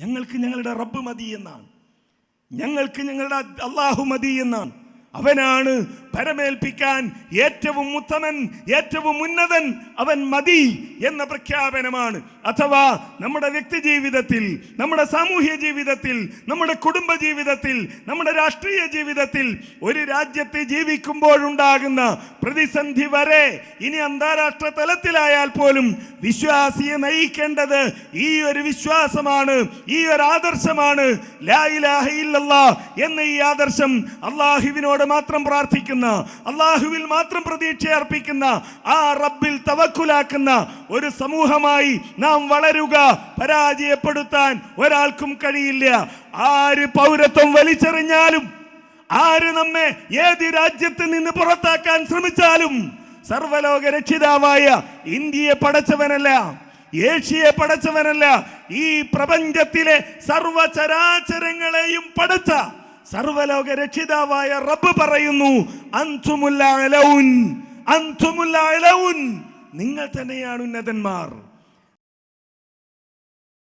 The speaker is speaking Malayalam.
ഞങ്ങൾക്ക് ഞങ്ങളുടെ റബ്ബ് മതി എന്നാണ്. ഞങ്ങൾക്ക് ഞങ്ങളുടെ അള്ളാഹു മതി എന്നാണ്. അവനാണ് പരമേൽപ്പിക്കാൻ ഏറ്റവും ഉത്തമൻ ഏറ്റവും ഉന്നതൻ അവൻ മതി എന്ന പ്രഖ്യാപനമാണ്. അഥവാ നമ്മുടെ വ്യക്തി ജീവിതത്തിൽ നമ്മുടെ സാമൂഹ്യ ജീവിതത്തിൽ നമ്മുടെ കുടുംബ ജീവിതത്തിൽ നമ്മുടെ രാഷ്ട്രീയ ജീവിതത്തിൽ ഒരു രാജ്യത്ത് ജീവിക്കുമ്പോഴുണ്ടാകുന്ന പ്രതിസന്ധി വരെ ഇനി അന്താരാഷ്ട്ര തലത്തിലായാൽ പോലും വിശ്വാസിയെ നയിക്കേണ്ടത് ഈ ഒരു വിശ്വാസമാണ് ഈ ഒരു ആദർശമാണ്. എന്ന ഈ ആദർശം അള്ളാഹുവിനോട് മാത്രം പ്രാർത്ഥിക്കുന്ന അള്ളാഹുവിൽ മാത്രം പ്രതീക്ഷ അർപ്പിക്കുന്ന ആ റബ്ബിൽ തവക്കുലാക്കുന്ന ഒരു സമൂഹമായി നാം വളരുക പരാജയപ്പെടുത്താൻ ഒരാൾക്കും കഴിയില്ല. ആര് പൗരത്വം വലിച്ചെറിഞ്ഞാലും ആര് നമ്മെ ഏത് രാജ്യത്ത് നിന്ന് പുറത്താക്കാൻ ശ്രമിച്ചാലും സർവലോക രക്ഷിതാവായ ഇന്ത്യയെ പടച്ചവനല്ല ഏഷ്യയെ പടച്ചവനല്ല ഈ പ്രപഞ്ചത്തിലെ സർവചരാചരങ്ങളെയും പടച്ച സർവലോക രക്ഷിതാവായ റബ്ബ് പറയുന്നു അൻസുമുല്ല നിങ്ങൾ തന്നെയാണ് ഉന്നതന്മാർ.